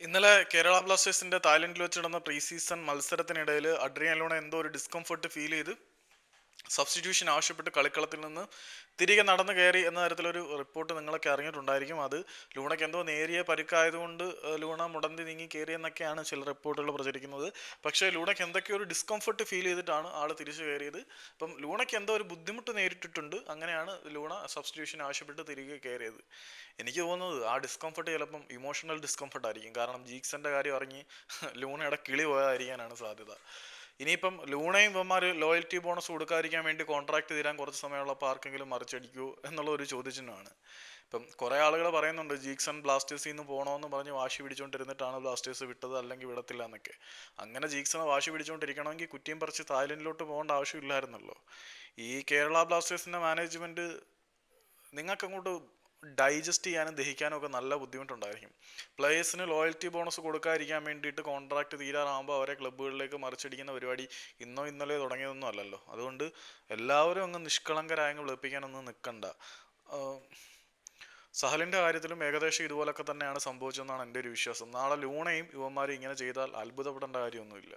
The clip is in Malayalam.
ഇന്നലെ കേരള ബ്ലാസ്റ്റേഴ്സിന്റെ തായ്ലൻഡിൽ വെച്ച് നടന്ന പ്രീ സീസൺ മത്സരത്തിനിടയിൽ അഡ്രിയൻ ലൂണ എന്തോ ഒരു ഡിസ്കംഫർട്ട് ഫീൽ ചെയ്ത് സബ്സ്റ്റിറ്റ്യൂഷൻ ആവശ്യപ്പെട്ട് കളിക്കളത്തിൽ നിന്ന് തിരികെ നടന്നു കയറി എന്ന തരത്തിലൊരു റിപ്പോർട്ട് നിങ്ങളൊക്കെ അറിഞ്ഞിട്ടുണ്ടായിരിക്കും. അത് ലൂണയ്ക്ക് എന്തോ നേരിയ പരുക്കായതുകൊണ്ട് ലൂണ മുടന്തി നീങ്ങി കയറി എന്നൊക്കെയാണ് ചില റിപ്പോർട്ടുകൾ പ്രചരിക്കുന്നത്. പക്ഷേ ലൂണയ്ക്ക് എന്തൊക്കെയോ ഒരു ഡിസ്കംഫർട്ട് ഫീൽ ചെയ്തിട്ടാണ് ആൾ തിരിച്ചു കയറിയത്. അപ്പം ലൂണയ്ക്ക് എന്തോ ഒരു ബുദ്ധിമുട്ട് നേരിട്ടിട്ടുണ്ട്. അങ്ങനെയാണ് ലൂണ സബ്സ്റ്റിറ്റ്യൂഷൻ ആവശ്യപ്പെട്ട് തിരികെ കയറിയത്. എനിക്ക് തോന്നുന്നത് ആ ഡിസ്കംഫർട്ട് ചിലപ്പം ഇമോഷണൽ ഡിസ്കംഫർട്ട് ആയിരിക്കും. കാരണം ജീക്സന്റെ കാര്യം അറിഞ്ഞ് ലൂണയുടെ കിളി പോയതായിരിക്കാനാണ് സാധ്യത. ഇനിയിപ്പം ലൂണയും ഇവന്മാർ ലോയൽറ്റി ബോണസ് കൊടുക്കാതിരിക്കാൻ വേണ്ടി കോൺട്രാക്ട് തീരാൻ കുറച്ച് സമയമുള്ളപ്പോൾ ആർക്കെങ്കിലും മറിച്ചടിക്കൂ എന്നുള്ള ഒരു ചോദ്യചിഹ്നമാണ്. ഇപ്പം കുറേ ആളുകൾ പറയുന്നുണ്ട് ജീക്സൺ ബ്ലാസ്റ്റേഴ്സിൽ നിന്ന് പോകണമെന്ന് പറഞ്ഞ് വാശി പിടിച്ചുകൊണ്ടിരുന്നിട്ടാണ് ബ്ലാസ്റ്റേഴ്സ് വിട്ടത് അല്ലെങ്കിൽ വിടത്തില്ല എന്നൊക്കെ. അങ്ങനെ ജീക്സണെ വാശി പിടിച്ചുകൊണ്ടിരിക്കണമെങ്കിൽ കുറ്റിയും പറിച്ച് തായ്ലൻഡിലോട്ട് പോകേണ്ട ആവശ്യമില്ലായിരുന്നല്ലോ. ഈ കേരള ബ്ലാസ്റ്റേഴ്സിന്റെ മാനേജ്മെന്റ് നിങ്ങൾക്ക് അങ്ങോട്ട് ഡൈജസ്റ്റ് ചെയ്യാനും ദഹിക്കാനും ഒക്കെ നല്ല ബുദ്ധിമുട്ടുണ്ടായിരിക്കും. പ്ലേയേഴ്സിന് ലോയൽറ്റി ബോണസ് കൊടുക്കാതിരിക്കാൻ വേണ്ടിയിട്ട് കോൺട്രാക്ട് തീരാറാകുമ്പോൾ അവരെ ക്ലബ്ബുകളിലേക്ക് മറിച്ചടിക്കുന്ന പരിപാടി ഇന്നോ ഇന്നലെ തുടങ്ങിയതൊന്നും അല്ലല്ലോ. അതുകൊണ്ട് എല്ലാവരും അങ്ങ് നിഷ്കളങ്കരായ അങ്ങ് വിളിപ്പിക്കാനൊന്നും നിൽക്കണ്ട സഹലിന്റെ കാര്യത്തിലും ഏകദേശം ഇതുപോലൊക്കെ തന്നെയാണ് സംഭവിച്ചതെന്നാണ് എന്റെ ഒരു വിശ്വാസം. നാളെ ലൂണയും യുവന്മാരും ഇങ്ങനെ ചെയ്താൽ അത്ഭുതപ്പെടേണ്ട കാര്യമൊന്നുമില്ല.